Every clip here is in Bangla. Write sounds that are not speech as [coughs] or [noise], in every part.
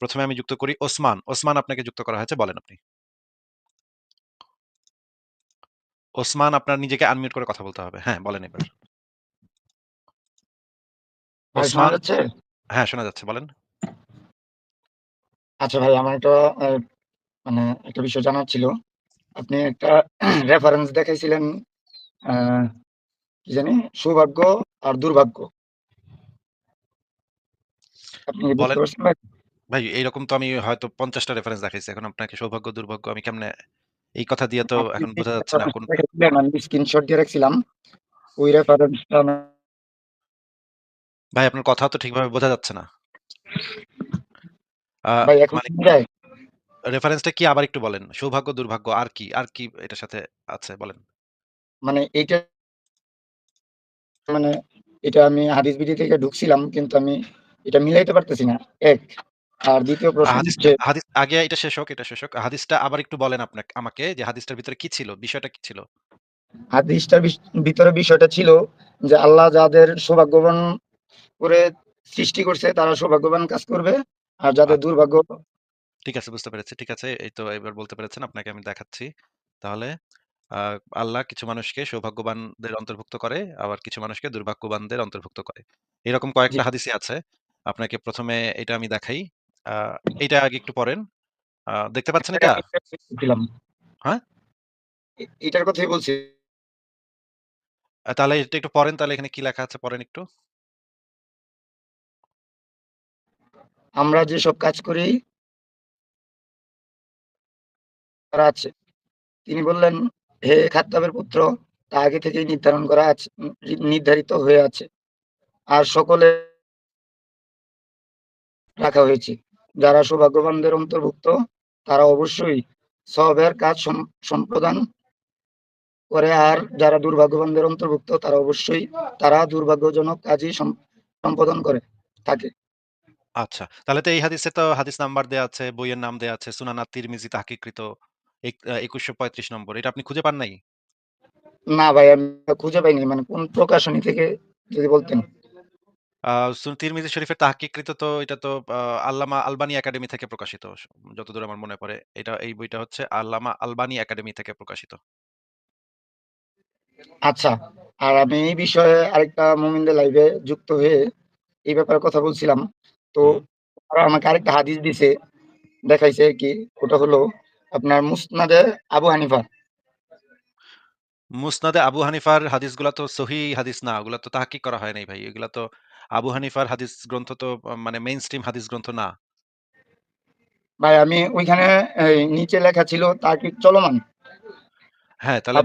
প্রথমে আমি যুক্ত করি ওসমান। ওসমান আপনাকে যুক্ত করা হয়েছে বলেন আপনি। ওসমান আপনার নিজেকে আনমিউট করে কথা বলতে হবে। হ্যাঁ, বলেন এবার। ওসমান হ্যাঁ, শোনা যাচ্ছে বলেন। আচ্ছা ভাই আমার একটা মানে একটা বিষয় জানার ছিল। আপনি একটা [clears throat] রেফারেন্স দেখাইছিলেন কি জানি? সৌভাগ্য আর দুর্ভাগ্য। আপনি বলেন। ভাই? এইরকম তো আমি হয়তো ৫০ টা রেফারেন্স দেখাইছি। এখন আপনাকে সৌভাগ্য, দুর্ভাগ্য আমি কেমনে এই কথা দিয়ে তো এখন বোঝা যাচ্ছে না কোন আমি স্ক্রিনশট দিয়ে রাখছিলাম। ওই রেফারেন্সটা ভাই আপনার কথাও তো ঠিকভাবে বোঝা যাচ্ছে না। ভাই এখন মানে যায়? রেফারেন্সটা কি আবার একটু বলেন। সৌভাগ্য, দুর্ভাগ্য আর কি? আর কি এটার সাথে আছে বলেন? মানে এইটা মানে এটা আমি হাদিস বিডি থেকে ঢুকছিলাম কিন্তু আমি এটা মিলাইতে পারতেছি না। ১ আর ২য় আ প্রশ্ন হচ্ছে হাদিস আগে এটা শেষ হোক, এটা শেষ হোক। হাদিসটা আবার একটু বলেন আপনাক আমাকে যে হাদিসটার ভিতরে কি ছিল? বিষয়টা কি ছিল? হাদিসটার ভিতরে বিষয়টা ছিল যে আল্লাহ যাদের সৌভাগ্যবান করে সৃষ্টি করছে তারা সৌভাগ্যবান কাজ করবে। আর যাদের আচ্ছা। দুর্ভাগ্য ঠিক আছে বুঝতে পেরেছি। ঠিক আছে। এই তো এবার বলতে পেরেছেন। আপনাকে আমি দেখাচ্ছি। তাহলে আল্লাহ কিছু মানুষকে সৌভাগ্যবানদের অন্তর্ভুক্ত করে, আবার কিছু মানুষকে দুর্ভাগ্যবানদের অন্তর্ভুক্ত করে। এরকম। কয়েকটা হাদিসই আছে। আপনাকে প্রথমে এটা আমি দেখাই। আ এইটা আগে একটু পড়েন। দেখতে পাচ্ছেন এটা? হ্যাঁ? এটার কথাই বলছি। তাহলে এটা একটু পড়েন তাহলে এখানে কি লেখা আছে পড়েন একটু। আমরা যেসব কাজ করি করা আছে। তিনি বললেন, "হে খাত্তাবের পুত্র, তা আগে থেকেই নির্ধারণ করা আছে নির্ধারিত হয়ে আছে। আর সকলে রাখা হয়েছে। যারা সৌভাগ্যবানদের অন্তর্ভুক্ত তারা অবশ্যই সওয়াবের কাজ সম সম্প্রদান করে আর যারা দুর্ভাগ্যবানদের অন্তর্ভুক্ত তারা অবশ্যই তারা দুর্ভাগ্যজনক কাজই সম্পাদন করে থাকে। আচ্ছা। তাহলে তো এই হাদিসে তো হাদিস নাম্বার দেয়া আছে, বইয়ের নাম দেয়া আছে। সুনান আত-তিরমিজি তাহকিকৃত এক আ ২১৩৫ নম্বর। এটা আপনি খুঁজে পান নাই? না ভাই আমি খুঁজে পাইনি। মানে কোন প্রকাশনী থেকে যদি বলতেন? আ সুন তিরমিজি শরীফের তাহকিকৃত তো এটা তো আ আল্লামা আলবানী একাডেমি থেকে প্রকাশিত। স যতদূর আমার মনে পড়ে। এটা এই বইটা হচ্ছে আল্লামা আলবানী একাডেমি থেকে প্রকাশিত। আচ্ছা। আর আমি এই বিষয়ে আরেকটা মোমিনদের লাইভে যুক্ত হয়ে এই ব্যাপারে কথা বলছিলাম। তো হুম। আমাকে আরেকটা হাদিস দিছে। দেখাইছে কি ওটা হলো আপনার মুসনাদে আবু হানিফা। মুসনাদে আবু হানিফার হাদিসগুলা তো সহিহ হাদিস না। ওগুলা তো তাহকিক করা হয় নাই ভাই। এগুলা তো আবু হানিফার হাদিস গ্রন্থ তো মানে মেইনস্ট্রিম হাদিস গ্রন্থ না। ভাই আমি ওইখানে নিচে লেখা ছিল তাহকিক চলমান। হ্যাঁ, তাহলে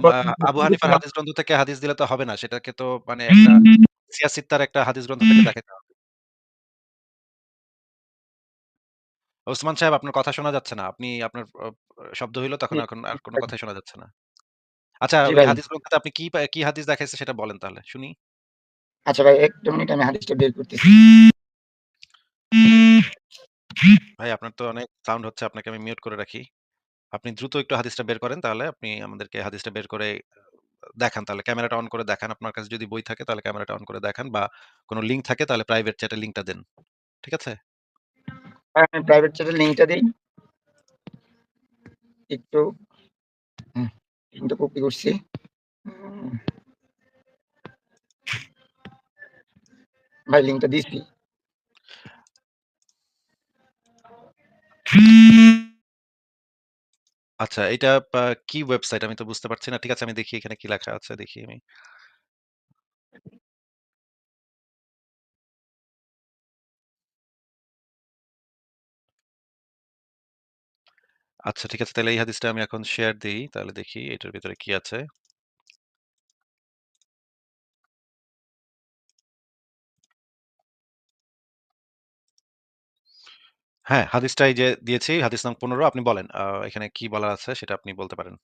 আবু [laughs] হানিফার হাদিস গ্রন্থ থেকে হাদিস দিলে তো হবে না। সেটাকে তো মানে একটা সিয়াসিত্তার একটা হাদিস গ্রন্থ থেকে দেখাইতে হবে। ওসমান সাহেব আপনার কথা শোনা যাচ্ছে না। আপনি আপনার শব্দ হইল তখন এখন আর কোনো কথা শোনা যাচ্ছে না। আচ্ছা হাদিস গ্রন্থতে আপনি কি কি হাদিস দেখাইছে সেটা বলেন তাহলে শুনি। আচ্ছা ভাই ১ টা মিনিট আমি হাদিসটা বের করতেছি। ভাই আপনার তো অনেক সাউন্ড হচ্ছে। আপনাকে আমি মিউট করে রাখি। আপনি দ্রুত একটু হাদিসটা বের করেন তাহলে আপনি আমাদেরকে হাদিসটা বের করে দেখান তাহলে ক্যামেরাটা অন করে দেখান। আপনার কাছে যদি বই থাকে তাহলে ক্যামেরাটা অন করে দেখান বা কোনো লিঙ্ক থাকে তাহলে প্রাইভেট চ্যাটে লিঙ্কটা দেন। ঠিক আছে? হ্যাঁ, আমি প্রাইভেট চ্যাটের লিংকটা দেই। একটু লিংকটা কপি করছি। ভাই লিংকটা দিছি। আচ্ছা এটা কি ওয়েবসাইট আমি তো বুঝতে পারছি না। ঠিক আছে, আমি দেখি এখানে কি লেখা আছে, দেখি আমি। আচ্ছা ঠিক আছে, তাহলে এই হাদিসটা আমি এখন শেয়ার দিই তাহলে দেখি এটার ভিতরে কি আছে। হ্যাঁ, হাদিসটা এই যে দিয়েছি হাদিস নং ১৫ আপনি বলেন। আ এখানে কি বলা আছে সেটা আপনি বলতে পারেন।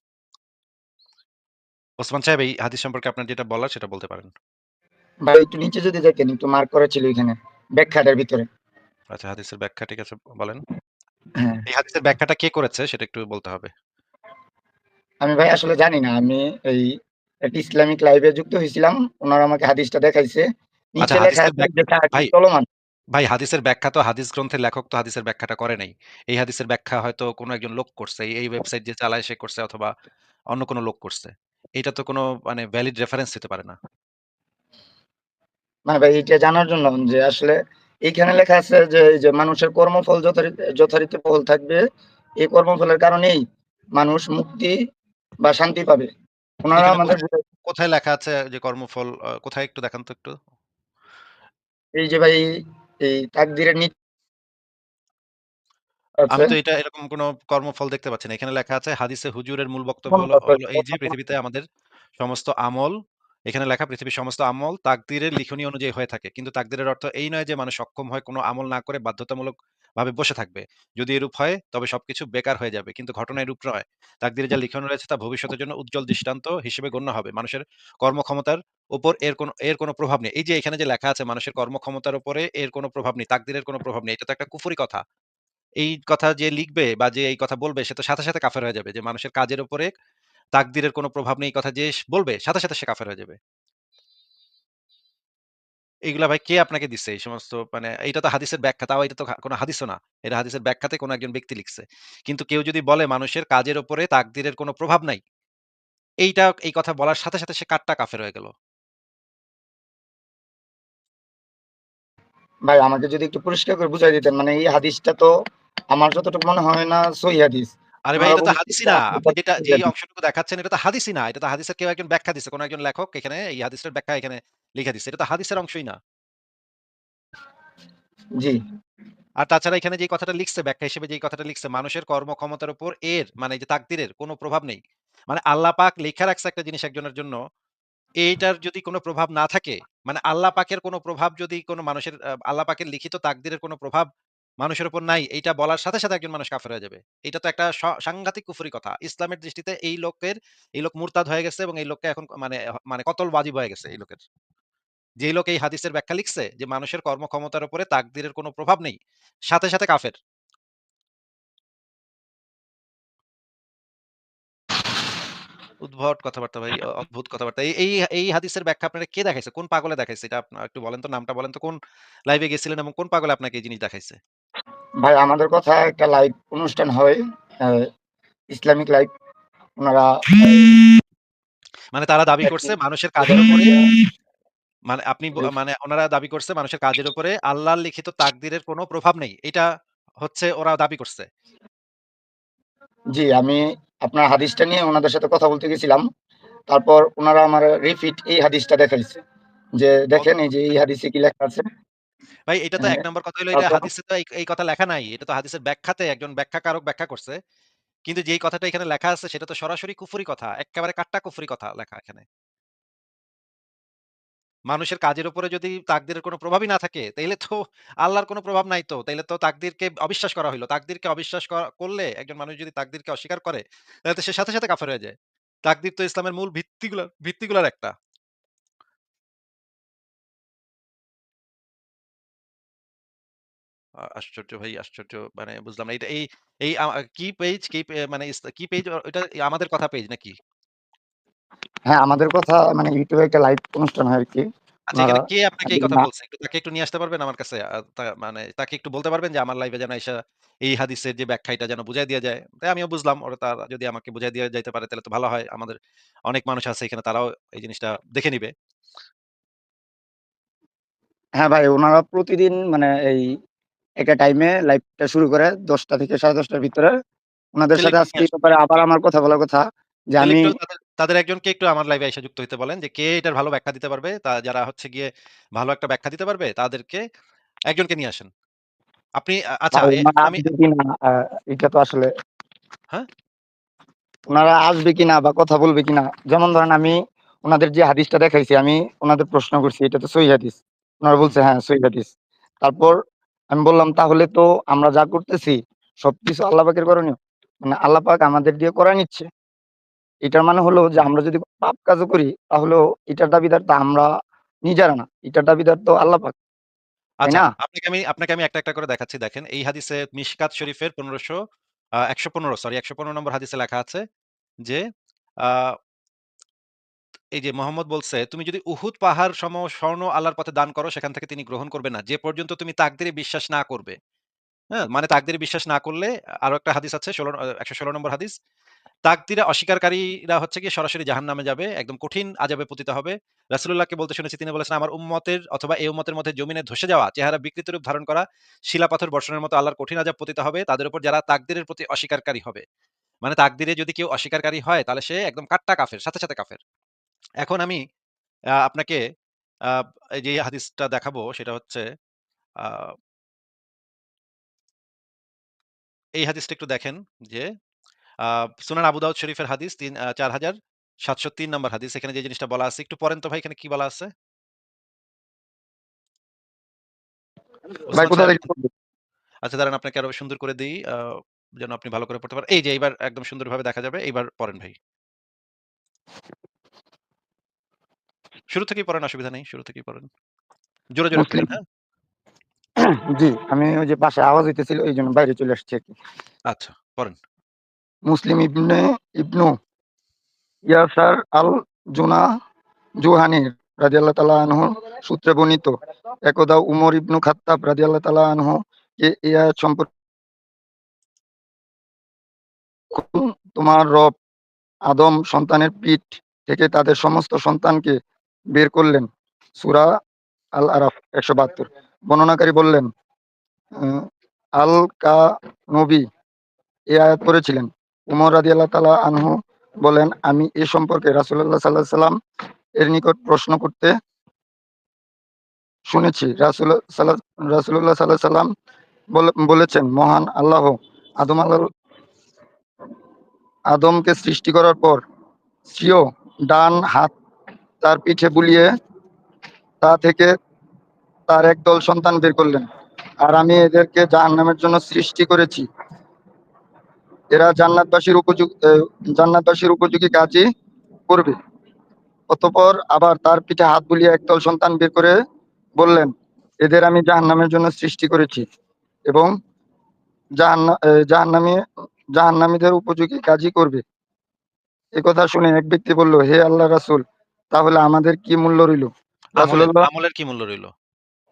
ওসমান সাহেব এই হাদিস সম্পর্কে আপনার যেটা বলার সেটা বলতে পারেন। ভাই একটু নিচে যদি দেখেন একটু মার্ক করা ছিল এখানে ব্যাখ্যাটার ভিতরে। আচ্ছা হাদিসের ব্যাখ্যা ঠিক আছে বলেন। হ্যাঁ। এই হাদিসের ব্যাখ্যাটা কে করেছে সেটা একটু বলতে হবে। আমি ভাই আসলে জানি না। আমি এই একটা ইসলামিক লাইভে যুক্ত হইছিলাম। উনারা আমাকে হাদিসটা দেখাইছে। আচ্ছা নিচে লেখা হাদিসের আছে ব্যাক যে চলমান। ভাই হাদিসের ব্যাখ্যা তো হাদিস গ্রন্থের লেখক তো হাদিসের ব্যাখ্যাটা করে নাই। এই হাদিসের ব্যাখ্যা হয়তো কোনো একজন লোক করছে। এই ওয়েবসাইট যে চালায় সে করছে অথবা অন্য কোনো লোক করছে। এটা তো কোনো মানে ভ্যালিড রেফারেন্স হতে পারে না। মানে ভাই এটা জানার জন্য যে আসলে এইখানে লেখা আছে যে এই যে মানুষের কর্মফল যথারীতি যথারীতি বহাল থাকবে। এই কর্মফলের কারণেই মানুষ মুক্তি বা শান্তি পাবে। উনারা এখানে আমাদের কোথায়, বুঝাই কোথায় লেখা আছে যে কর্মফল আ কোথায় একটু দেখান তো একটু? এই যে ভাই এই তাকদীরের নি আমি তো এটা এরকম কোনো কর্মফল দেখতে পাচ্ছি না। এখানে লেখা আছে হাদিসে হুজুরের মূল বক্তব্য হলো হলো এই যে পৃথিবীতে আমাদের সমস্ত আমল এখানে লেখা পৃথিবীর সমস্ত আমল তাকদীরের লিখনী অনুযায়ী হয়ে থাকে। কিন্তু তাকদীরের অর্থ এই নয় যে মানুষ সক্ষম হয় কোনো আমল না করে বাধ্যতামূলকভাবে বসে থাকবে। যদি এরূপ হয় তবে সবকিছু বেকার হয়ে যাবে। কিন্তু ঘটনা এরূপ নয়। তাকদীরে যা লিখানো রয়েছে তা ভবিষ্যতের জন্য উজ্জ্বল দৃষ্টান্ত হিসেবে গণ্য হবে। মানুষের কর্মক্ষমতার উপর এর কোনো এর কোনো প্রভাব নেই। এই যে এখানে যে লেখা আছে মানুষের কর্মক্ষমতার উপরে এর কোনো প্রভাব নেই। তাকদীরের কোনো প্রভাব নেই। এটা তো একটা কুফুরি কথা। এই কথা যে লিখবে বা যে এই কথা বলবে সে তো সাথে, সাথে কাফের হয়ে যাবে। যে মানুষের কাজের উপরে তাকদিরের কোনো প্রভাব নেই এই কথা যে বলবে সাথে, সাথে সে কাফের হয়ে যাবে। এগুলা ভাই কে আপনাকে দিচ্ছে এই সমস্ত মানে এইটা তো হাদিসের ব্যাখ্যা। তাও এটা তো কোনো হাদিসও না। এটা হাদিসের ব্যাখ্যাতে কোনো একজন ব্যক্তি লিখছে। কিন্তু কেউ যদি বলে মানুষের কাজের উপরে তাকদীরের কোনো প্রভাব নাই, এইটা এই কথা বলার সাথে, সাথে সে কাট্টা কাফের হয়ে গেল। ভাই আমাকে যদি একটু পরিষ্কার করে বুঝাই দিতেন। মানে এই হাদিসটা তো আমার যতটুকু মনে হয় না সহি হাদিস। আরে ভাই এটা তো হাদিসই না। আপনি যেটা যেই অংশটুকু দেখাচ্ছেন এটা তো হাদিসই না। এটা তো হাদিসের কেউ একজন ব্যাখ্যা দিছে। কোন একজন লেখক এখানে এই হাদিসের ব্যাখ্যা এখানে লিখে দিছে। এটা তো হাদিসের অংশই না। জি। আর তাছাড়া এখানে যে কথাটা লিখছে ব্যাখ্যা হিসেবে যেই কথাটা লিখছে মানুষের কর্মক্ষমতার উপর এর মানে যে তাকদীরের কোনো প্রভাব নেই। মানে আল্লাহ পাক লিখে রাখছে একটা জিনিস একজনের জন্য, এইটার যদি কোনো প্রভাব না থাকে, মানে আল্লাহ পাকের কোনো প্রভাব যদি কোনো মানুষের আল্লাহ পাকের লিখিত তাকদীরের কোনো প্রভাব মানুষের উপর নাই, এইটা বলার সাথে, সাথে একজন মানুষ কাফের হয়ে যাবে। এটা তো একটা সাংঘাতিক কুফরি কথা। ইসলামের দৃষ্টিতে এই লোকের এই লোক মুরতাদ হয়ে গেছে এবং এই লোককে এখন মানে মানে কতল ওয়াজিব হয়ে গেছে এই লোকের। যেই লোক এই হাদিসের ব্যাখ্যা লিখছে যে মানুষের কর্মক্ষমতার উপরে তাকদীরের কোনো প্রভাব নেই। সাথে, সাথে কাফের। উদ্ভট কথাবার্তা ভাই, অদ্ভুত কথাবার্তা। এই এই হাদিসের ব্যাখ্যা আপনারে কে দেখাইছে? কোন পাগলে দেখাইছে? এটা আপনা একটু বলেন তো নামটা বলেন তো কোন লাইভে গেছিলেন এবং কোন পাগলে আপনাকে এই জিনিস দেখাইছে? ভাই আমাদের কথা একটা লাইভ অনুষ্ঠান হয়। Islamic live. ওনারা মানে তারা দাবি করছে মানুষের কাজের উপরে মানে আপনি ব মানে ওনারা দাবি করছে মানুষের কাজের উপরে আল্লাহর লিখিত তাকদীরের কোনো প্রভাব নেই। এটা হচ্ছে ওরা দাবি করছে। জি, আমি আপনার হাদিসটা নিয়ে উনাদের সাথে কথা বলতে গেছিলাম। তারপর উনারা আমারে রিপিট এই হাদিসটা দেখাইছে। যে দেখেন এই যে এই হাদিসে কি লেখা আছে। ভাই এটা তো হ্যাঁ, নম্বর কথা হইল এটা তারপর হাদিসে তো এই এই কথা লেখা নাই। এটা তো হাদিসের ব্যাখ্যাতে একজন ব্যাখ্যাকারক ব্যাখ্যা করছে। কিন্তু যেই কথাটা এখানে লেখা আছে সেটা তো সরাসরি কুফরি কথা। এক্কেবারে কাট্টা কুফরি কথা লেখা এখানে। মানুষের কাজের উপরে যদি তাকদীরের কোনো প্রভাবই না থাকে, তাইলে তো আল্লাহর কোনো প্রভাব নাই তো। তাইলে তো তাকদীরকে অবিশ্বাস করা হইল তাকদীরকে অবিশ্বাস করা করলে একজন মানুষ যদি তাকদীরকে অস্বীকার করে, তাহলে তো সে সাথে, সাথে কাফের হয়ে যায়। তাকদীর তো ইসলামের মূল ভিত্তিগুলা ভিত্তিগুলার একটা। আশ্চর্য ভাই আশ্চর্য। মানে বুঝলাম না। এটা এই এই কি পেজ কি পে মানে কি পেজ ওইটা আমাদের কথা পেজ নাকি? হ্যাঁ, আমাদের কথা মানে এ একটা লাইভ অনুষ্ঠান হয় আরকি। আচ্ছা কে আপনাকে এই কথা না বলছে? একটু তাকে একটু নিয়ে আসতে পারবেন আমার কাছে? আ তা মানে তাকে একটু বলতে পারবেন যে আমার লাইভে যেন আইসা এই হাদিসের যে ব্যাখ্যা এটা যেন বুঝায় দিয়া যায়। তাই আমিও বুঝলাম ওরা তার যদি আমাকে বুঝায় দিয়া যাইতে পারে তাহলে তো ভালো হয়। আমাদের অনেক মানুষ আছে এখানে তারাও এই জিনিসটা দেখে নিবে। হ্যাঁ ভাই, উনারা প্রতিদিন মানে এই একটা টাইমে লাইভটা শুরু করে ১০টা থেকে ১০:৩০ টার ভিতরে। উনাদের তাইলে সাথে একটু আজকে নিয়ে এই আসুন। ব্যাপারে আবার আমার কথা বলার কথা যে আমি একটু তাদের তাদের একজনকে একটু আমার লাইভে আইসা যুক্ত হইতে বলেন যে কে এটার ভালো ব্যাখ্যা দিতে পারবে। তা যারা হচ্ছে গিয়ে ভালো একটা ব্যাখ্যা দিতে পারবে তাদেরকে একজনকে নিয়ে আসেন। আপনি আচ্ছা আমি আসবে কিনা এটা তো আসলে হ্যাঁ? উনারা আসবে কিনা বা কথা বলবে কিনা। যেমন ধরেন আমি ওনাদের যে হাদিসটা দেখাইছি আমি ওনাদের প্রশ্ন করছি, "এটা তো সহিহ হাদিস।" ওনারা। বলছে, "হ্যাঁ, সহিহ হাদিস।" তারপর আমি বললাম, "তাহলে তো আমরা যা করতেছি সবকিছু আল্লাহ পাকের করণীয়। মানে আল্লাহ পাক আমাদের দিয়ে করায় নিচ্ছে। এটার মানে হলো যে। আমরা যদি পাপ কাজও করি তাহলেও এটার দাবিদার তো আমরা নিজেরা না। এটার দাবিদার তো আল্লাহ পাক। আচ্ছা, না?" আপনাকে আমি আপনাকে আমি একটা, একটা করে দেখাচ্ছি দেখেন। এই হাদিসে মিশকাত শরীফের ১৫০০ আ ১১৫ সরি ১১৫ নম্বর হাদিসে লেখা আছে যে এই যে মোহাম্মদ বলছে, "তুমি যদি উহুদ পাহাড় সম স্বর্ণ আল্লাহর পথে দান করো, সেখান থেকে তিনি গ্রহণ করবেন না। যে পর্যন্ত তুমি তাকদীরে বিশ্বাস না করবে।" হ্যাঁ? মানে তাকদীরে বিশ্বাস না করলে আরও একটা হাদিস আছে ষোলো একশো ষোলো নম্বর হাদিস। তাকদীরে অস্বীকারীরা হচ্ছে গিয়ে সরাসরি জাহান্নামে যাবে। একদম কঠিন আযাবে পতিত হবে। রাসূলুল্লাহকে বলতে শুনেছি তিনি বলেছেন, "আমার উম্মতের অথবা এই উম্মতের মধ্যে জমিনে ধসে যাওয়া, চেহারা বিকৃত রূপ ধারণ করা, শিলাপাথর বর্ষণের মতো আল্লাহর কঠিন আযাব পতিত হবে তাদের উপর যারা তাকদীরের প্রতি অস্বীকারী হবে।" মানে তাকদীরে যদি কেউ অস্বীকারী হয় তাহলে সে একদম কাট্টা কাফের, সাথে, সাথে কাফের। এখন আমি আপনাকে যে হাদিসটা দেখাবো সেটা হচ্ছে এই হাদিসটা একটু দেখেন যে সুনান আবু দাউদ শরীফের হাদিস তিন চার হাজার সাতশো তিন নম্বর হাদিস। এখানে যে জিনিসটা বলা আছে একটু পড়েন তো ভাই এখানে কি বলা আছে? আচ্ছা দাঁড়ান আপনাকে আরও সুন্দর করে দেই যেন আপনি ভালো করে পড়তে পারেন। এই যে এইবার একদম সুন্দরভাবে দেখা যাবে। এইবার পড়েন ভাই। শুরু থেকেই পড়েন অসুবিধা নেই। শুরু থেকেই পড়েন। জোরে, জোরে হ্যাঁ? [clears throat] জি, আমি ওই যে পাশে আওয়াজ হইতেছিল এইজন্য বাইরে চলে আসছি আচ্ছা, পড়েন। মুসলিম ইবনে ইবনু ইয়াসার আল জুনা জুহানী রাদিয়াল্লাহু তালা আনহু সূত্রে বর্ণিত। একদা উমর ইবনু খাত্তাব আল্লাহ তালা আনহু কে আয়াত সম্পর্কে তোমার রব আদম সন্তানের পিঠ থেকে তাদের সমস্ত সন্তানকে বের করলেন। সুরা আল আরাফ ১৭২ বর্ণনাকারী বললেন, আল কা নবী এই আয়াত পড়েছিলেন। উমর রাদিয়াল্লাহু তালা আনহু বলেন, "আমি এ সম্পর্কে রাসূলুল্লাহ সাল্লাল্লাহু আলাইহি সাল্লাম এর নিকট প্রশ্ন করতে শুনেছি। রাসূল সাল্লা রাসূলুল্লাহ সাল্লাল্লাহু আলাইহি সাল্লাম বলেছেন, মহান আল্লাহ আদম আলাল আদমকে সৃষ্টি করার পর স্বীয় ডান হাত তার পিঠে বুলিয়ে তা থেকে তার একদল সন্তান বের করলেন। আর আমি এদেরকে জাহান্নামের জন্য সৃষ্টি করেছি। এরা জান্নাতবাসীর উপযোগী জান্নাতবাসীর উপযোগী কাজই করবে। অতঃপর আবার তার পিঠে হাত বুলিয়ে একদল সন্তান বের করে বললেন, এদের আমি জাহান্নামের জন্য সৃষ্টি করেছি এবং জাহান্না এ জাহান্নামী জাহান্নামীদের উপযোগী কাজই করবে। একথা শুনে এক ব্যক্তি বলল, হে আল্লাহ রাসূল তাহলে আমাদের কি মূল্য রইল? আমলের, কি মূল্য রইল?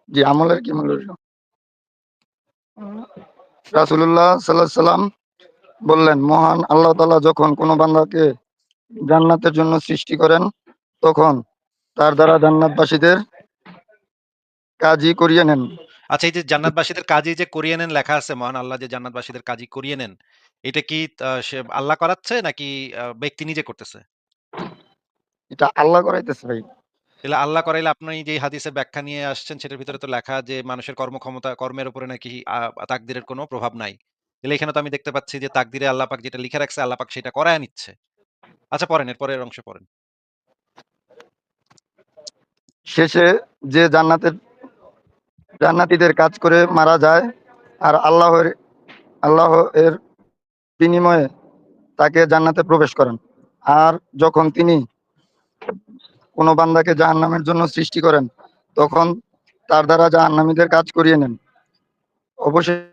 জি, আমলের কি মূল্য রইল? রাসূলুল্লাহ সাল্লাল্লাহু আলাইহি সাল্লাম বললেন, মহান আল্লাহ তাআলা যখন কোন বান্দাকে জান্নাতের জন্য সৃষ্টি করেন, তখন তার দ্বারা জান্নাতবাসীদের কাজই করিয়ে নেন। আচ্ছা এই যে জান্নাতবাসীদের কাজী যে করিয়ে নেন লেখা আছে মহান আল্লাহ যে জান্নাতবাসীদের কাজী করিয়ে নেন। এটা কি সে আল্লাহ করাচ্ছে নাকি ব্যক্তি নিজে করতেছে? এটা আল্লাহ করাইতেছে ভাই। তাহলে আল্লাহ করাইলে আপনি যে হাদিসের ব্যাখ্যা নিয়ে আসছেন সেটার ভিতরে তো লেখা যে মানুষের কর্মক্ষমতা কর্মের উপরে নাকি তাকদীরের কোনো প্রভাব নাই। তাহলে এখানে তো আমি দেখতে পাচ্ছি যে তাকদীরে আল্লাহ পাক যেটা লিখে রাখছে আল্লাহ পাক সেটা করায়া নিচ্ছে। আচ্ছা পড়েন এর পরের অংশ পড়েন। শেষে যে জান্নাতের জান্নাতীদের কাজ করে মারা যায় আর আল্লাহর আল্লাহ এর বিনিময়ে তাকে জান্নাতে প্রবেশ করেন আর যখন তিনি কোন বান্দাকে জাহান্নামের জন্য সৃষ্টি করেন, তখন তার দ্বারা জাহান্নামীদের কাজ করিয়ে নেন। অবশেষে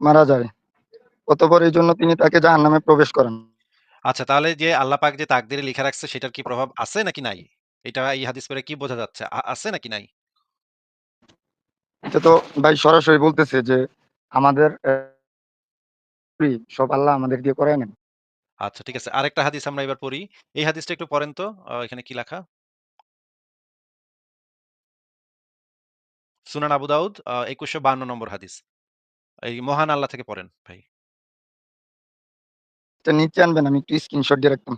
মারা যায়। অতঃপর এজন্য তিনি তাকে জাহান্নামে প্রবেশ করান। আচ্ছা তাহলে যে আল্লাহ পাক যে তাকদীরে লিখে রাখছে সেটার কি প্রভাব আছে নাকি নাই? এটা এই হাদিস পড়ে কি বোঝা যাচ্ছে? আছে নাকি নাই? এটা তো ভাই সরাসরি বলতেছে যে আমাদের সব আল্লাহ আমাদের দিয়ে করায় নেন। আচ্ছা ঠিক আছে। আরেকটা হাদিস আমরা এবার পড়ি। এই হাদিসটা একটু পড়েন তো। এখানে কি লেখা? সুনান আবু দাউদ আ ২১৫২ নম্বর হাদিস। এই মহান আল্লাহ থেকে পড়েন ভাই। এটা নিচে আনবেন আমি একটু স্ক্রিনশট দিয়ে রাখতাম।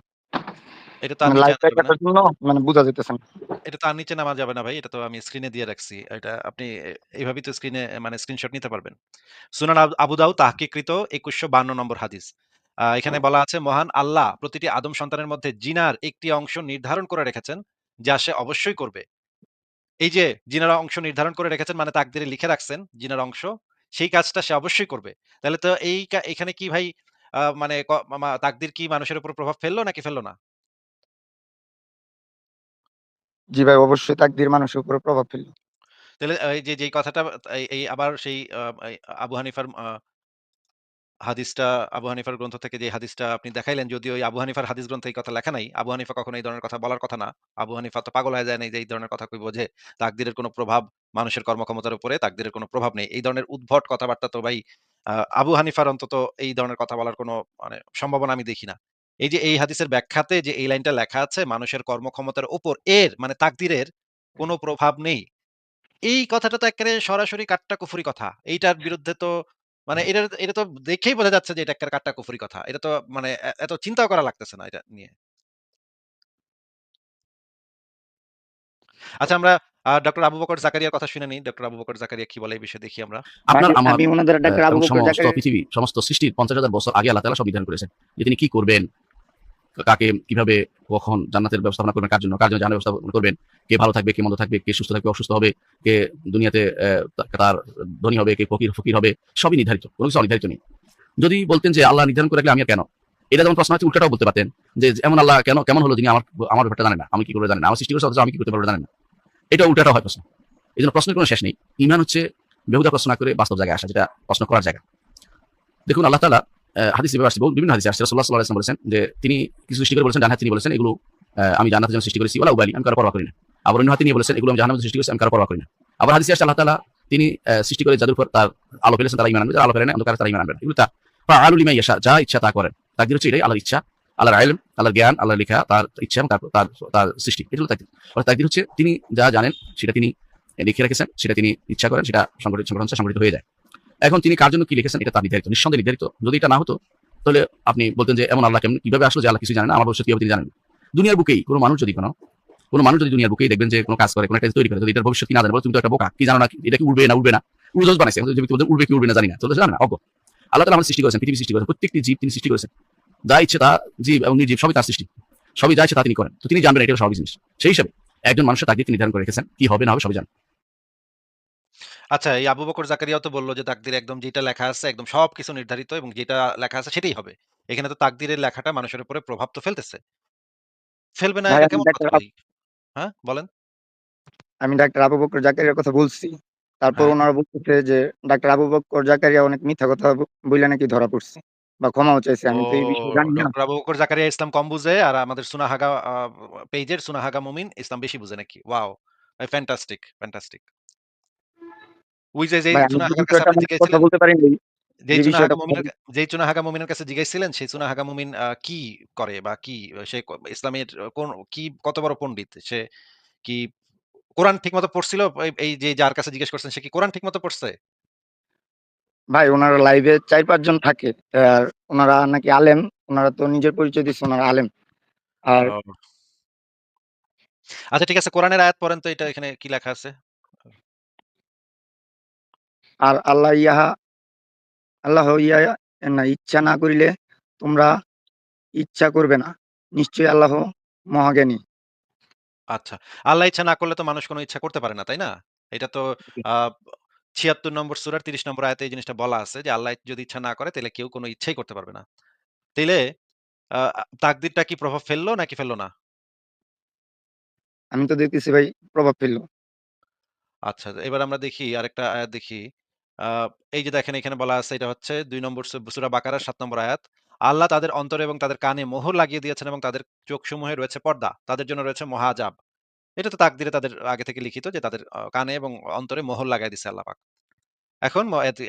এটা তো আর মানে। কাটার জন্য মানে বুঝা যাইতেছে না। এটা তো আর নিচে নামা যাবে না ভাই। এটা তো আমি স্ক্রিনে দিয়ে রাখছি। এটা আপনি এ এভাবেই তো স্ক্রিনে মানে স্ক্রিনশট নিতে পারবেন। সুনান আবু দাউদ তাহকিকৃত ২১৫২ নম্বর হাদিস। এখানে বলা আছে মহান আল্লাহ প্রতিটি আদম সন্তানের মধ্যে জিনার একটি অংশ নির্ধারণ করে রেখেছেন, যা সে অবশ্যই করবে। এই যে জিনার অংশ নির্ধারণ করে রেখেছেন মানে তাকদীরে লিখে রাখছেন জিনার অংশ, সেই কাজটা সে অবশ্যই করবে। তাহলে তো এই এখানে কি ভাই মানে তাকদির কি মানুষের উপর প্রভাব ফেলল নাকি ফেলল না? জি ভাই অবশ্যই তাকদির মানুষের উপর প্রভাব ফেলল তাহলে এই যে যেই কথাটা এই আবার সেই আবু হানিফার হাদিসটা আবু হানিফার গ্রন্থ থেকে যে হাদিসটা আপনি দেখাইলেন যদিও ওই আবু হানিফার হাদিস গ্রন্থে এই কথা লেখা নাই। আবু হানিফা কখনো এই ধরনের কথা বলার কথা না। আবু হানিফা তো পাগল হয়ে যায় নাই যে এই ধরনের কথা কইবো যে তাকদীরের কোনো প্রভাব মানুষের কর্মক্ষমতার উপরে তাকদীরের কোনো প্রভাব নেই। এই ধরনের উদ্ভট কথাবার্তা তো ভাই আবু হানিফার অন্তত এই ধরনের কথা বলার কোনো মানে সম্ভাবনা আমি দেখি না। এই যে এই হাদিসের ব্যাখ্যাতে যে এই লাইনটা লেখা আছে মানুষের কর্মক্ষমতার উপর এর মানে তাকদীরের কোনো প্রভাব নেই। এই কথাটা তো একেবারে সরাসরি কাট্টা কুফুরি কথা। এইটার বিরুদ্ধে তো মানে এটা এটা তো দেখেই বোঝা যাচ্ছে যে এটা একটা কাট্টা কুফরি কথা। এটা তো মানে এ এত চিন্তাও করা লাগতেছে না এটা নিয়ে। আচ্ছা আমরা আ ডক্টর আবু বকর জাকারিয়ার কথা শুনে নিই। ডক্টর আবু বকর জাকারিয়া কি বলে এই বিষয়ে দেখি আমরা। আপনার আমি আমার আমি ওনাদের অ্যা ডাক্তার আবু এবং বকর সমস্ত জাকারিয়া পৃথিবী, সমস্ত সৃষ্টির ৫০,০০০ বছর আগে আল্লাহ তাআলা সব বিধান করেছেন। যে তিনি কি করবেন, কাকে কীভাবে কখন জান্নাতের ব্যবস্থাপনা করবেন কার জন্য, কার জন্য ব্যবস্থাপনা করবেন, কে ভালো থাকবে, কে মন্দ থাকবে, কে সুস্থ থাকবে, অসুস্থ হবে, কে দুনিয়াতে তার ধনী হবে, কে ফকির ফকির হবে, সবই নির্ধারিত। কোন কিছু অনির্ধারিত নেই। যদি বলতেন যে আল্লাহ নির্ধারণ করে রাখলে আমি কেন? এটা যেমন প্রশ্ন আছে উল্টাটাও বলতে পারতেন যে এমন আল্লাহ কেন কেমন হলো যিনি আমার আমার ব্যাপারটা জানেন না। আমি কি করে জানেন না। আমার সৃষ্টি করেছে আমি কি করতে পারব জানেন না। এটা উল্টাটাও হয় প্রশ্ন। এই জন্য প্রশ্নের কোনো শেষ নেই। ইমান হচ্ছে বেহুদা প্রশ্ন করে বাস্তব জায়গায় আসা যেটা প্রশ্ন করার জায়গা। দেখুন আল্লাহ অ্যা হাদিস এভাবে আসছে বিভিন্ন হাদিসে আসছে রাসূলুল্লাহ সাল্লাল্লাহু আলাইহি বলেছেন যে তিনি কিছু সৃষ্টি করে বলেছেন ডান হাত তিনি বলেছেন এগুলো আমি জান্নাতের জন্য সৃষ্টি করেছি ওয়ালা উবালি আমি কারও পরোয়া করি না। আবার অন্য হাতে নিয়ে বলেছেন এগুলো আমি জাহান্নামের সৃষ্টি করেছি আমি কারও পরোয়া করি না। আবার হাদিসে আসছে আল্লাহ তাআলা তিনি সৃষ্টি করে যাদের তার আলো ফেলেছেন তারা ঈমান আনবে, যারা আলো ফেলে না অন্ধকারে তারা ঈমান আনবে এগুলো তার ফাআলু লিমা ইয়াশা যা ইচ্ছা তা করেন। তাকদীর হচ্ছে এটাই আল্লাহর ইচ্ছা, আল্লাহর ইলম, আল্লাহর জ্ঞান, আল্লাহর লেখা, তার ইচ্ছা এবং তার তার সৃষ্টি। এটা হলো তাকদীর। অর্থাৎ হচ্ছে তিনি যা জানেন সেটা তিনি লিখে রেখেছেন, সেটা তিনি ইচ্ছা করেন সেটা সংগঠিত সংগঠন সংগঠিত হয়ে যায়। এখন তিনি কার জন্য কি লিখেছেন এটা তার নির্ধারিত, নিঃসন্দেহে নির্ধারিত। যদি এটা না হতো তাহলে আপনি বলতেন যে এমন আল্লাহ কেমন কীভাবে আসলো যে আল্লাহ কিছুই জানে না, আমার ভবিষ্যৎ কীভাবে তিনি জানেন দুনিয়ার বুকেই কোন মানুষ যদি কোন কোন মানুষ যদি দুনিয়ার বুকেই দেখবেন যে কোন কাজ করে, কোন একটা তৈরি করে, যদি এটার ভবিষ্যৎ না জানে, বলে তুমি তো একটা বোকা, কি জানো না, এটা কি উড়বে না উড়বে না। উড়োজাহাজ বানাইছে, উড়বে কি উড়বে না জানি না। তাহলে জানে না, অজ্ঞ। আল্লাহ তাআলা আমাদের সৃষ্টি করেছেন, পৃথিবী সৃষ্টি করেছেন, প্রত্যেকটি জীব তিনি সৃষ্টি করেছেন। যা ইচ্ছে তা জীব এবং নির্জীব সবই তার সৃষ্টি। সবই যা ইচ্ছে তা তিনি করেন। তো তিনি জানবেন এটা সবই জিনিস। সেই হিসাবে একজন মানুষের তাকে তিনি নির্ধারণ করে রেখেছেন। কি হবে না হবে সবই জানেন। আচ্ছা এই আবু বকর জাকারিয়াও তো বলল যে তাকদীরে একদম যেটা লেখা আছে একদম সবকিছু নির্ধারিত এবং যেটা লেখা আছে সেটাই হবে। এখানে তো তাকদীরের লেখাটা মানুষের উপরে প্রভাব তো ফেলতেছে। ফেলবে না ভাই এটা আমি কেমন ডাক্তার কথা আব হ্যাঁ বলেন। আমি ডাক্তার আবু বকর জাকারিয়ার কথা বলছি। তারপর হ্যাঁ। উনারা বলতেছে যে ডাক্তার আবু বকর জাকারিয়া অনেক মিথ্যা কথা ব বইলা নাকি ধরা পড়ছে বা ক্ষমাও চাইছে। ও আমি তো এই বিষয়ে জানি না। ডক্টর আবু বকর জাকারিয়া ইসলাম কম বুঝে আর আমাদের সুনাহাগা পেজের সুনাহাগা মুমিন ইসলাম বেশি বুঝে নাকি? ওয়াও! Fantastic, fantastic. ওই যে যে মানে বলতে যেই মুমিনের কাছে সেই মুমিন কি করে বা কি সে ইসলামের কোন কি কত বড় পণ্ডিত? সে কি কোরআন ঠিকমতো পড়ছিল? এই এই যে যার কাছে জিজ্ঞেস করছেন সে কি কোরআন ঠিকমতো পড়ছে? ভাই উনারা লাইভে ৪-৫ জন থাকে। আর উনারা নাকি আলেম। উনারা তো নিজের পরিচয় দিচ্ছে উনারা আলেম। আর আচ্ছা ঠিক আছে কোরআনের আয়াত পড়েন তো এটা এখানে কি লেখা আছে? আর আল্লাহ ইয়াহা আল্লাহ ইয়া না ইচ্ছা না করিলে তোমরা ইচ্ছা করবে না। নিশ্চয়ই আল্লাহ মহাজ্ঞানী। আচ্ছা। আল্লাহ ইচ্ছা না করলে তো মানুষ কোন ইচ্ছা করতে পারে না, তাই না? এটা তো ৭৬ নম্বর সূরার ৩০ নম্বর আয়াতে এই জিনিসটা বলা আছে যে আল্লাহ যদি ইচ্ছা না করে তাহলে কেউ কোনো ইচ্ছাই করতে পারবে না। তাইলে তাকদীরটা কি প্রভাব ফেলল নাকি ফেলল না? আমি তো দেখতেছি ভাই প্রভাব ফেলল আচ্ছা, এবার আমরা দেখি আরেকটা আয়াত দেখি। এই যে দেখেন এখানে বলা আছে এটা হচ্ছে ২ নম্বর সূরা বাকারার ৭ নম্বর আয়াত। আল্লাহ তাদের অন্তরে এবং তাদের কানে মোহর লাগিয়ে দিয়েছেন এবং তাদের চোখসমূহে রয়েছে পর্দা। তাদের জন্য রয়েছে মহাযাব। এটা তো তাকদীরে তাদের আগে থেকে লিখিত যে তাদের কানে এবং অন্তরে মোহর লাগায় দিছে আল্লাহ পাক। এখন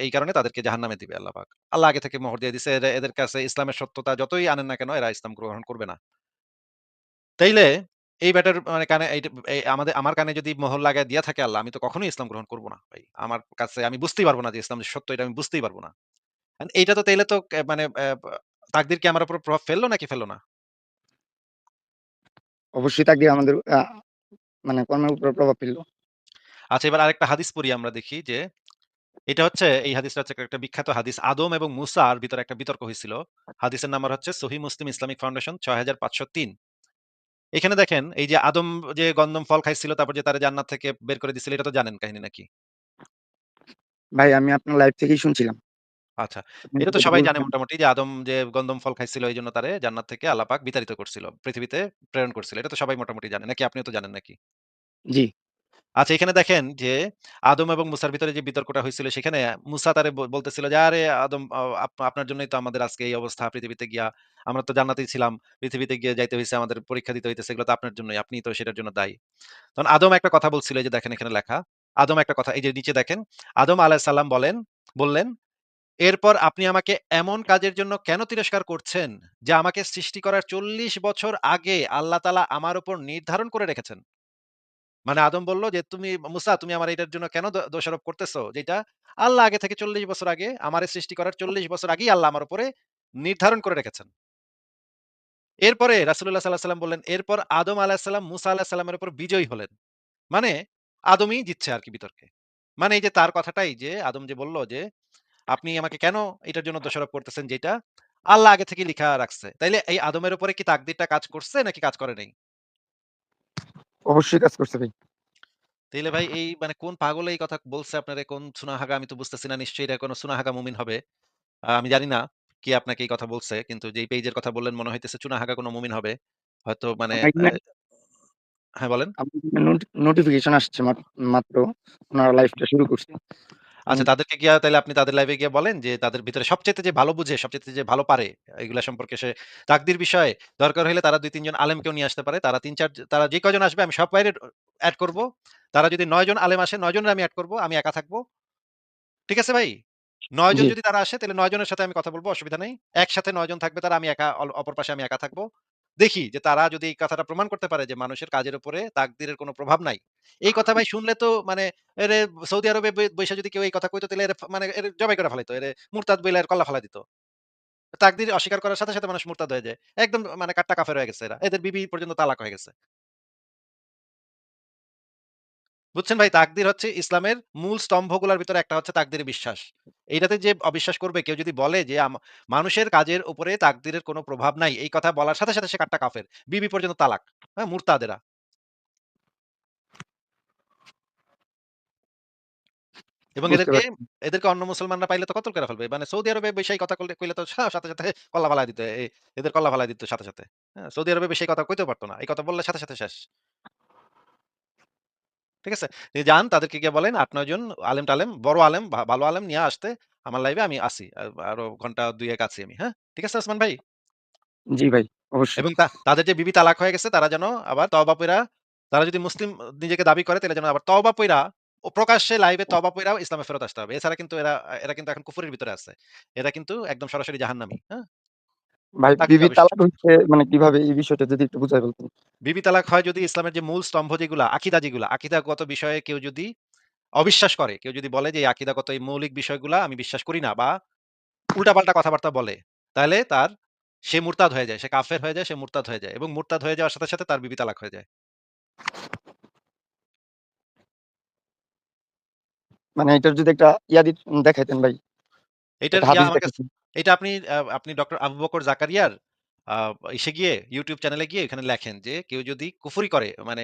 এই কারণে তাদেরকে জাহান্নামে দিবে আল্লাহ পাক। আল্লাহ আগে থেকে মোহর দিয়ে দিছে। এদের কাছে ইসলামের সত্যতা যতই আনেন না কেন, এরা ইসলাম গ্রহণ করবে না। তাইলে এই ব্যাটার মানে কানে আমাদের আমার কানে যদি মোহর লাগায় দিয়া থাকে আল্লাহ, আমি তো কখনোই ইসলাম গ্রহণ করব না ভাই। আমার কাছে আমি বুঝতেই পারব না যে ইসলাম সত্য এটা আমি বুঝতেই পারব না। এইটা তো তাইলে তো মানে তাকদীর কি আমার উপর প্রভাব ফেলল নাকি ফেলল না? অবশ্যই তাকদীর আমাদের মানে কর্মের উপরে প্রভাব ফেলল। আচ্ছা এবার আরেকটা হাদিস পড়ি আমরা দেখি যে, এটা হচ্ছে এই হাদিসটা হচ্ছে একটা বিখ্যাত হাদিস। আদম এবং মুসার ভিতরে একটা বিতর্ক হইছিল। হাদিসের নাম্বার হচ্ছে সহিহ মুসলিম ইসলামিক ফাউন্ডেশন ৬৫০৩। এখানে দেখেন এই যে আদম যে গন্ধম ফল খাইছিল তারপর যে তারা জান্নাত থেকে বের করে দিছিল এটা তো জানেন কাহিনী নাকি? ভাই আমি আপনার লাইভ থেকেই শুনছিলাম। আচ্ছা। এটা তো সবাই জানে মোটামুটি যে আদম যে গন্ধম ফল খাইছিল এই জন্য তারে জান্নাত থেকে আল্লাহ পাক বিতাড়িত করছিল। পৃথিবীতে প্রেরণ করছিল। এটা তো সবাই মোটামুটি জানে। নাকি আপনিও তো জানেন নাকি? জি। আচ্ছা এখানে দেখেন যে আদম এবং মুসার ভিতরে যে বিতর্কটা হয়েছিল সেখানে মুসা তারে বলতেছিল যে, "আরে আদম আপনার জন্যই তো আমাদের আজকে এই অবস্থা পৃথিবীতে গিয়া। আমরা তো জান্নাতেই ছিলাম। পৃথিবীতে গিয়ে যাইতে হইছে আমাদের পরীক্ষা দিতে হইতেছে। এগুলো তো আপনার জন্যই। আপনিই তো সেটার জন্য দায়ী।" তখন আদম একটা কথা বলছিল যে দেখেন এখানে লেখা। আদম একটা কথা এই যে নিচে দেখেন। আদম আলাইহিস সালাম বলেন বললেন, "এরপর আপনি আমাকে এমন কাজের জন্য কেন তিরস্কার করছেন, যা আমাকে সৃষ্টি করার ৪০ বছর আগে আল্লাহ তালা আমার উপর নির্ধারণ করে রেখেছেন?" মানে আদম বলল যে, "তুমি মুসা তুমি আমার এটার জন্য কেন দোষারোপ করতেছো? যেটা আল্লাহ আগে থেকে ৪০ বছর আগে আমারে সৃষ্টি করার ৪০ বছর আগেই আল্লাহ আমার উপরে নির্ধারণ করে রেখেছেন।" এরপরে রাসূলুল্লাহ সাল্লাল্লাহু আলাইহি ওয়াসাল্লাম বললেন, "এরপর আদম আলাইহিস সালাম মুসা আলাইহিস সালামের উপর বিজয়ী হলেন।" মানে আদমই জিতছে আরকি বিতর্কে। মানে এই যে তার কথাটাই যে আদম যে বলল যে, "আপনি আমাকে কেন এটার জন্য দোষারোপ করতেছেন যেটা আল্লাহ আগে থেকে লিখা রাখছে।" তাইলে এই আদমের উপরে কি তাকদীরটা কাজ করছে নাকি কাজ করে নাই? অবশ্যই কাজ করছে ভাই। তাইলে ভাই এই মানে কোন পাগল এই কথা বলছে আপনারে? কোন সুনাহাগা আমি তো বুঝতেছি না। নিশ্চয়ই এটা কোন সুনাহাগা মুমিন হবে। আমি জানি না কি আপনাকে এই কথা বলছে। কিন্তু যেই পেজের কথা বললেন মনে হইতেছে চুনাহাগা কোনো মুমিন হবে। হয়তো মানে হ্যাঁ বলেন। নোটিফিকেশন আসছে মাত্র। ওনার লাইভটা শুরু করছে। আচ্ছা হুম, তাদেরকে গিয়া তাইলে আপনি তাদের লাইভে গিয়ে বলেন যে তাদের ভিতরে সবচাইতে যে ভালো বুঝে, সবচাইতে যে ভালো পারে এগুলা সম্পর্কে সে তাকদীর বিষয়ে দরকার হইলে তারা ২-৩ জন আলেমকেও নিয়ে আসতে পারে। তারা ৩-৪ তারা যে কয়জন আসবে আমি সব বাইরে এড করব। তারা যদি ৯ জন আলেম আসে ৯ জনের আমি এড করব। আমি একা থাকব। ঠিক আছে ভাই? ৯ জন জি, যদি তারা আসে তাহলে ৯ জনের সাথে আমি কথা বলব, অসুবিধা নেই। একসাথে ৯ জন থাকবে তারা, আমি একা অল অপর পাশে আমি একা থাকব। দেখি যে তারা যদি এই কথাটা প্রমাণ করতে পারে যে মানুষের কাজের উপরে তাকদীরের কোনো প্রভাব নাই। এই কথা ভাই শুনলে তো মানে এর সৌদি আরবে বৈশাখ যদি কেউ এই কথা কইতো তাহলে এর মানে এর জবাই করে ফেলাইতো। এর মুরতাদ বইলা এর কল্লা ফেলাই দিত। তাকদীর অস্বীকার করার সাথে, সাথে মানুষ মুরতাদ হয়ে যায়। একদম মানে কাট্টা কাফের হয়ে গেছে এরা। এদের বিবি পর্যন্ত তালাক হয়ে গেছে। বুঝছেন ভাই? তাকদির হচ্ছে ইসলামের মূল স্তম্ভগুলার ভিতরে একটা হচ্ছে তাকদীরে বিশ্বাস। এইটাতে যে অবিশ্বাস করবে কেউ যদি বলে যে মানুষের কাজের উপরে তাকদীরের কোন প্রভাব নাই। এই কথা বলার সাথে, সাথে সে কাট্টা কাফের। বিবি পর্যন্ত তালাক। হ্যাঁ? মুরতাদ এরা। এবং এদেরকে এদেরকে অন্য মুসলমানরা পাইলে তো কতল করে ফেলবে। মানে সৌদি আরবে বেশি কথা কইলে কইলে তো সাথে, সাথে কল্লা ফালায় দিত। এদের কল্লা ফালায় দিত সাথে, সাথে। হ্যাঁ? সৌদি আরবে বেশি কথা কইতেও পারতো না। এই কথা বললে সাথে, সাথে শেষ। ঠিক আছে? যান তাদেরকে গিয়ে বলেন ৮-৯ জন আলেম-টালেম, বড় আলেম, ভালো আলেম নিয়ে আসতে আমার লাইভে আমি আছি। আ আরও ঘণ্টা ২ ১ আছি আমি। হ্যাঁ? ঠিক আছে ওসমান ভাই? জি ভাই, অবশ্যই। এবং তাদের যে বিবি তালাক হয়ে গেছে তারা যেন আবার তওবা তারা যদি মুসলিম নিজেকে দাবি করে তাহলে যেন আবার তওবা ও প্রকাশ্যে লাইভে পইরাও ইসলামে ফেরত আসতে হবে। এছাড়া কিন্তু এরা এরা কিন্তু এখন কুফরের ভিতরে আছে। এরা কিন্তু একদম সরাসরি জাহান্নামী। হ্যাঁ? ভাই বিবি তালাক। হচ্ছে মানে কীভাবে এই বিষয়টা যদি একটু বুঝায় বলতেন? বিবি তালাক হয় যদি ইসলামের যে মূল স্তম্ভ যেগুলা, আকীদা যেগুলা, আকীদাগত বিষয়ে কেউ যদি অবিশ্বাস করে, কেউ যদি বলে যে এই আকীদাগত এই মৌলিক বিষয়গুলা আমি বিশ্বাস করি না বা উল্টাপাল্টা কথাবার্তা বলে, তাহলে তার সে মুরতাদ হয়ে যায়। সে কাফের হয়ে যায়, সে মুরতাদ হয়ে যায় এবং মুরতাদ হয়ে যাওয়ার সাথে, সাথে তার বিবি তালাক হয়ে যায়। মানে এটার যদি একটা ইয়া দিত দেখাইতেন ভাই। এটার ইয়া আমার কাছে। এটা আপনি আপনি ডক্টর আবু বকর জাকারিয়ার এসে গিয়ে ইউটিউব চ্যানেলে গিয়ে এখানে লেখেন যে কেউ যদি কুফরি করে মানে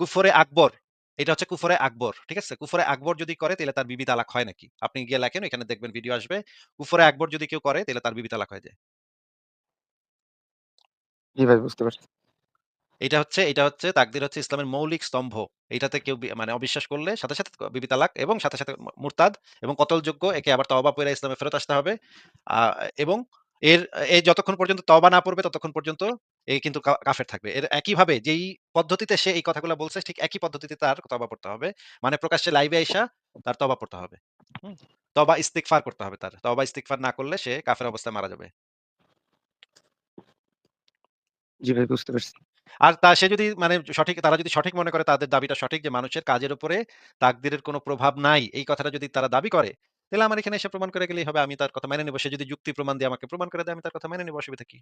কুফরে আকবর, এটা হচ্ছে কুফরে আকবর। ঠিক আছে? কুফরে আকবর যদি করে তাহলে তার বিবি তালাক হয় নাকি? আপনি গিয়ে লেখেন এখানে দেখবেন ভিডিও আসবে। কুফরে আকবর যদি কেউ করে তাহলে তার বিবি তালাক হয়ে যায়। জি ভাই বুঝতে পারছি। এটা হচ্ছে এটা হচ্ছে তাকদীর হচ্ছে ইসলামের মৌলিক স্তম্ভ। এইটাতে কেউ মানে অবিশ্বাস করলে সাথে, সাথে বিবি তালাক এবং সাথে, সাথে মুরতাদ এবং কতলযোগ্য একে আবার তওবা পইরা ইসলামে ফেরত আসতে হবে। এবং এর এ যতক্ষণ পর্যন্ত তওবা না পড়বে ততক্ষণ পর্যন্ত এ কিন্তু কাফের থাকবে। এর একইভাবে যেই পদ্ধতিতে সে এই কথাগুলা বলছে ঠিক একই পদ্ধতিতে তার তওবা পড়তে হবে। মানে প্রকাশ্যে লাইভে আইসা তার তওবা পড়তে হবে। হুম? তওবা ইস্তিগফার করতে হবে তার। তওবা ইস্তিগফার না করলে সে কাফের অবস্থায় মারা যাবে। জি ভাই বুঝতে পারছি। আর তা সে যদি মানে সঠিক তারা যদি সঠিক মনে করে তাদের দাবিটা সঠিক যে মানুষের কাজের উপরে তাকদীরের কোনো প্রভাব নাই, এই কথাটা যদি তারা দাবি করে, তাহলে আমার এখানে এসে প্রমাণ করে গেলেই হবে। আমি তার কথা মেনে নিব। সে যদি যুক্তি প্রমাণ দিয়ে আমাকে প্রমাণ করে দেয়, আমি তার কথা মেনে নিব। অসুবিধা কি?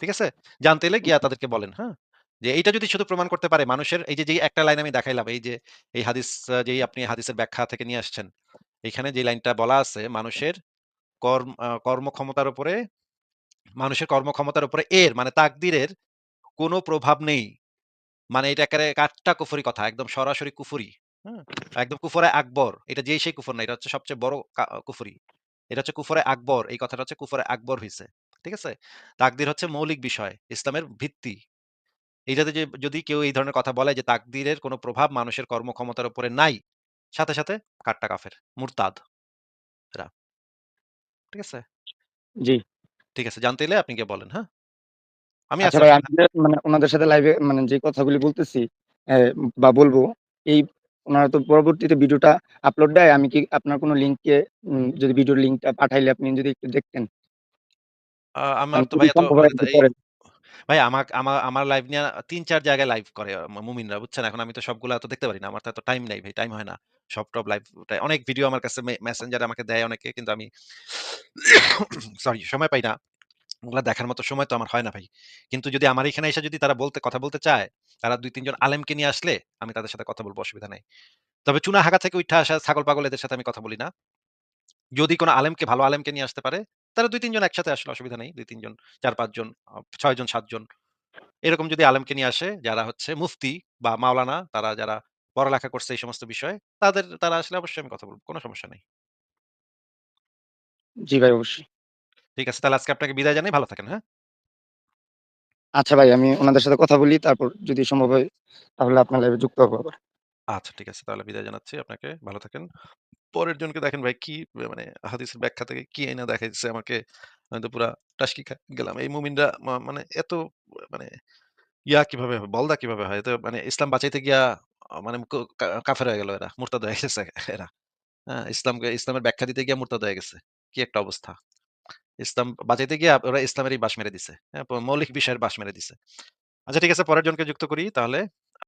ঠিক আছে? জানতে হলে গিয়া তাদেরকে বলেন, হ্যাঁ? যে এইটা যদি শুধু প্রমাণ করতে পারে মানুষের এই যে, একটা লাইন আমি দেখাইলাম, এই যে এই হাদিস যেই আপনি হাদিসের ব্যাখ্যা থেকে নিয়ে আসছেন। এখানে যে লাইনটা বলা আছে মানুষের কর্ম কর্মক্ষমতার উপরে মানুষের কর্মক্ষমতার উপরে এর মানে তাকদীরের কোনো প্রভাব নেই। মানে এটা একেবারে কাট্টা কুফরি কথা। একদম সরাসরি কুফরি। হুম? একদম কুফরে আকবর। এটা যেই সেই কুফর না। এটা হচ্ছে সবচেয়ে বড় কুফরি। এটা হচ্ছে কুফরে আকবর। এই কথাটা হচ্ছে কুফরে আকবর হইছে। ঠিক আছে? তাকদীর হচ্ছে মৌলিক বিষয়। ইসলামের ভিত্তি। এইটাতে যে যদি কেউ এই ধরনের কথা বলে যে তাকদীরের কোনো প্রভাব মানুষের কর্মক্ষমতার উপরে নাই, সাথে, সাথে কাঠটা কাফের, মুরতাদ। ঠিক আছে? জি। ঠিক আছে, জানতে এলে আপনি গিয়ে বলেন, হ্যাঁ? আমি আছি আচ্ছা ভাই আমি যে মানে ওনাদের সাথে লাইভে মানে যে কথাগুলি বলতেছি বা বলব এই ওনারা তো পরবর্তীতে ভিডিওটা আপলোড দেয়। আমি কি আপনার কোনো লিঙ্কে যদি ভিডিওর লিঙ্কটা পাঠাইলে আপনি যদি একটু দেখতেন। আ আমার মানে তো যদি ভাই এত সম্ভব হয় মানে তা একটু এই করেন। ভাই আমাক আমা আমার লাইভ নিয়া ৩-৪ জায়গায় লাইভ করে মুমিনরা বুঝছেন? এখন আমি তো সবগুলা তো দেখতে পারি না। আমার তো টাইম নাই ভাই, টাইম হয় না। সব-টব লাইভ অনেক ভিডিও আমার কাছে মেসেঞ্জারে আমাকে দেয় অনেকে কিন্তু আমি [coughs] সরি সময় পাই না। ওগুলা দেখার মতো সময় তো আমার হয় না ভাই। কিন্তু যদি আমার এখানে এসে যদি তারা বলতে কথা বলতে চায়, তারা ২-৩ জন আলেমকে নিয়ে আসলে আমি তাদের সাথে কথা বলব অসুবিধা নাই। তবে চুনাহাগা থেকে উইঠা আসা ছাগল-পাগল এদের সাথে আমি কথা বলি না। যদি কোনো আলেমকে ভালো আলেমকে নিয়ে আসতে পারে, তাহলে ২-৩ জন একসাথে আসলে অসুবিধা নেই। ২-৩ জন, ৪-৫ জন, আ ৬ জন, ৭ জন। এরকম যদি আলেমকে নিয়ে আসে যারা হচ্ছে মুফতি বা মাওলানা তারা যারা পড়ালেখা করছে এই সমস্ত বিষয়ে, তাদের তারা আসলে অবশ্যই আমি কথা বলব। কোন সমস্যা নাই। জি ভাই অবশ্যই। ঠিক আছে, তাহলে আজকে আপনাকে বিদায় জানাই। ভালো থাকেন, হ্যাঁ? আচ্ছা ভাই আমি ওনাদের সাথে কথা বলি তারপর যদি সম্ভব হয় তাহলে আপনার লাইভে যুক্ত হব আবার। আচ্ছা ঠিক আছে। তাহলে বিদায় জানাচ্ছি আপনাকে। ভালো থাকেন। পরের জনকে দেখেন ভাই কি মানে হাদিসের ব্যাখ্যা থেকে কি আইনা দেখাইতেছে আমাকে। আমি তো পুরা টাসকি গেলাম। এই মুমিনরা মানে এত মানে ইয়া কীভাবে হয়, বলদা কীভাবে হয়? এত মানে ইসলাম বাঁচাইতে গিয়া মানে কাফের হয়ে গেল এরা। মুরতাদ হয়ে গেছে এরা। হ্যাঁ? ইসলামকে ইসলামের ব্যাখ্যা দিতে গিয়ে মুরতাদ হয়ে গেছে। কি একটা অবস্থা। ইসলাম বাঁচাইতে গিয়ে ওরা ইসলামেরই বাস মেরে দিছে। হ্যাঁ? মৌলিক বিষয়ের বাস মেরে দিছে। আচ্ছা ঠিক আছে পরের জনকে যুক্ত করি তাহলে।